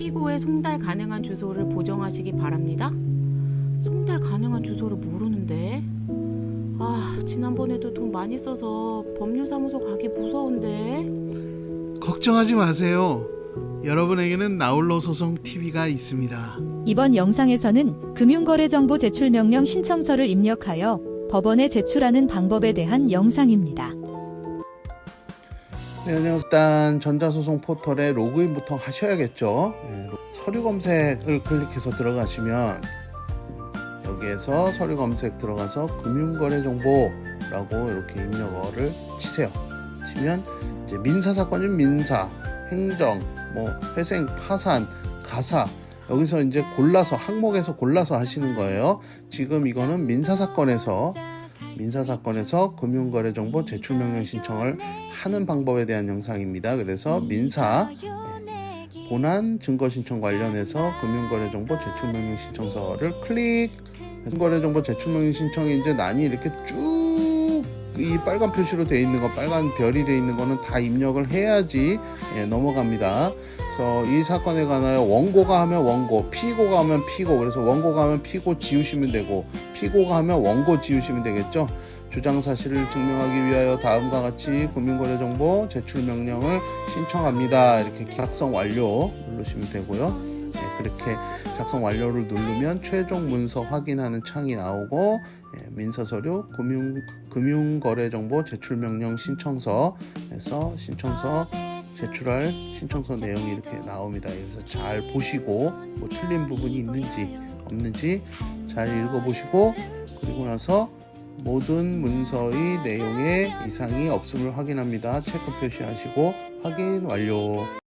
피고의 송달 가능한 주소를 보정하시기 바랍니다. 송달 가능한 주소를 모르는데. 아, 지난번에도 돈 많이 써서 법률사무소 가기 무서운데. 걱정하지 마세요. 여러분에게는 나홀로 소송 TV가 있습니다. 이번 영상에서는 금융거래정보 제출 명령 신청서를 입력하여 법원에 제출하는 방법에 대한 영상입니다. 네, 안녕하세요. 일단 전자소송 포털에 로그인부터 하셔야겠죠. 네, 서류 검색을 클릭해서 들어가시면 여기에서 서류 검색 들어가서 금융거래 정보라고 이렇게 입력어를 치세요. 치면 이제 민사 사건이면 민사, 행정, 뭐 회생, 파산, 가사 여기서 이제 골라서 항목에서 골라서 하시는 거예요. 지금 이거는 민사 사건에서 민사 사건에서 금융거래정보 제출 명령 신청을 하는 방법에 대한 영상입니다. 그래서 민사 예, 본안 증거 신청 관련해서 금융거래정보 제출 명령 신청서를 클릭. 금융거래정보 제출 명령 신청이 이제 난이 이렇게 쭉 이 빨간 표시로 돼 있는 거, 빨간 별이 돼 있는 거는 다 입력을 해야지 예, 넘어갑니다. 그래서 이 사건에 관하여 원고가 하면 원고, 피고가 하면 피고, 그래서 원고가 하면 피고 지우시면 되고, 피고가 하면 원고 지우시면 되겠죠. 주장 사실을 증명하기 위하여 다음과 같이 금융거래정보 제출 명령을 신청합니다. 이렇게 작성 완료 누르시면 되고요. 네, 그렇게 작성 완료를 누르면 최종 문서 확인하는 창이 나오고 예, 민사서류 금융 금융거래정보 제출 명령 신청서에서 신청서 제출할 신청서 내용이 이렇게 나옵니다. 그래서 잘 보시고 뭐 틀린 부분이 있는지 없는지 잘 읽어보시고 그리고 나서 모든 문서의 내용에 이상이 없음을 확인합니다. 체크 표시하시고 확인 완료.